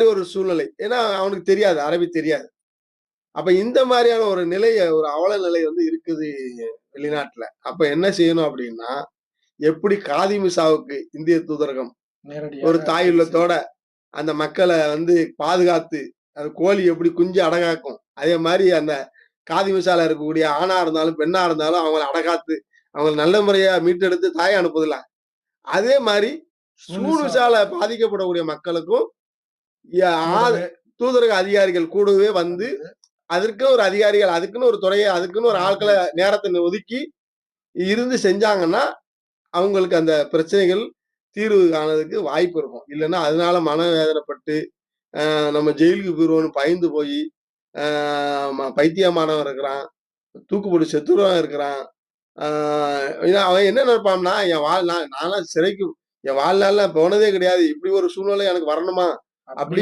மாதிரி ஒரு சூழ்நிலை. ஏன்னா அவனுக்கு தெரியாது அரபி தெரியாது. அப்ப இந்த மாதிரியான ஒரு நிலை ஒரு அவல நிலை வந்து இருக்குது வெளிநாட்டுல. அப்ப என்ன செய்யணும் அப்படின்னா எப்படி காதிமிசாவுக்கு இந்திய தூதரகம் ஒரு தாய் உள்ளத்தோட அந்த மக்களை வந்து பாதுகாத்து அந்த கோழி எப்படி குஞ்சு அடகாக்கும் அதே மாதிரி அந்த காதி மிசால இருக்கக்கூடிய ஆணா இருந்தாலும் பெண்ணா இருந்தாலும் அவங்கள அடகாத்து அவங்களை நல்ல முறையா மீட்டெடுத்து தாயை அனுப்புதில்ல. அதே மாதிரி விசால பாதிக்கப்படக்கூடிய மக்களுக்கும் தூதரக அதிகாரிகள் கூடவே வந்து அதற்கு ஒரு அதிகாரிகள் அதுக்குன்னு ஒரு துறையை அதுக்குன்னு ஒரு ஆட்களை நேரத்தை ஒதுக்கி இருந்து செஞ்சாங்கன்னா அவங்களுக்கு அந்த பிரச்சனைகள் தீர்வு காணதுக்கு வாய்ப்பு இருக்கும். இல்லைன்னா அதனால மனவேதனைப்பட்டு நம்ம ஜெயிலுக்கு போயிடுவோம்னு பயந்து போய் பைத்தியமானவன் இருக்கிறான் தூக்குப்போட்டு செத்துருவன் இருக்கிறான். அவன் என்ன நினைப்பான்னா என் வாழ் நான் நான்லாம் சிறைக்கு என் வாழ்நாள்ல போனதே கிடையாது. இப்படி ஒரு சூழ்நிலை எனக்கு வரணுமா? Abrir